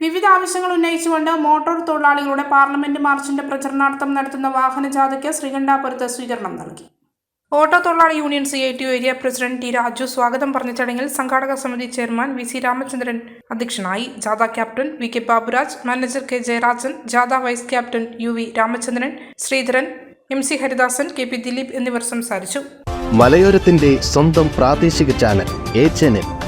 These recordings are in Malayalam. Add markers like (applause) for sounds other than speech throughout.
വിവിധ ആവശ്യങ്ങൾ ഉന്നയിച്ചുകൊണ്ട് മോട്ടോർ തൊഴിലാളികളുടെ പാർലമെന്റ് മാർച്ചിന്റെ പ്രചരണാർത്ഥം നടത്തുന്ന വാഹനജാഥയ്ക്ക് ശ്രീകണ്ഠാപുരത്ത് സ്വീകരണം നൽകി. ഓട്ടോ തൊഴിലാളി union C I T area president T Raju സ്വാഗതം പറഞ്ഞ ചടങ്ങിൽ സംഘാടക സമിതി ചെയർമാൻ വി സി രാമചന്ദ്രൻ അധ്യക്ഷനായി. ജാഥ captain V K Baburaj manager K Jayarajan ജാഥ vice captain U V Ramachandran Sreedharan M C Haridasan K P Dileep എന്നിവർ സംസാരിച്ചു. മലയോരത്തിന്റെ സ്വന്തം പ്രാദേശിക ചാനൽ ചാനൽ.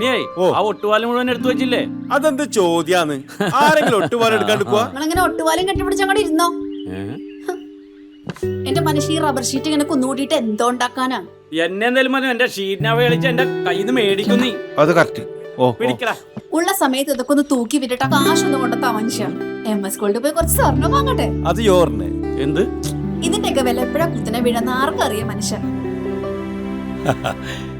ഉണ്ണിയായി ഓ. ആ ഒട്ടുപാലം മുഴുവൻ എടുത്തു വെച്ചില്ലേ? അതെന്ത് ചോദ്യാന്ന്? ആരെങ്കിലും ഒട്ടുപാലം എടുക്കാണ്ട് പോവാ നിങ്ങളങ്ങനെ ഒട്ടുപാലും കെട്ടിപ്പിടിച്ച് അങ്ങോട്ട് ഇരുന്നോ? എന്റെ മനുഷ്യ ഈ റബ്ബർ ഷീറ്റ് ഇങ്ങനെ കുന്നുകൂട്ടിയിട്ട് എന്തോ ഉണ്ടാക്കാനാ? എന്നെ എന്തായാലും മതി എന്റെ ഷീറ്റിനെ വേളിച്ച് എന്റെ കയ്യിൽ നിന്ന് മേടിക്കുന്നു നീ. അത് കറക്റ്റ്. പിടിക്കടാ. ഉള്ള സമയത്ത് ഇതൊക്കെ ഒന്ന് തൂക്കി വിട്ടിട്ട് കാശ് കാശൊന്നും കൊണ്ടെത്താ മനുഷ്യ. എം എസ് ഗോൾഡ് പോയി കുറച്ച് സ്വർണം വാങ്ങട്ടെ? അത് യോറിന്. എന്ത്? ഇതിന്റെയൊക്കെ വില എപ്പോഴാ കുത്തിനെ വീഴുന്ന ആർക്കറിയാം മനുഷ്യ. (laughs)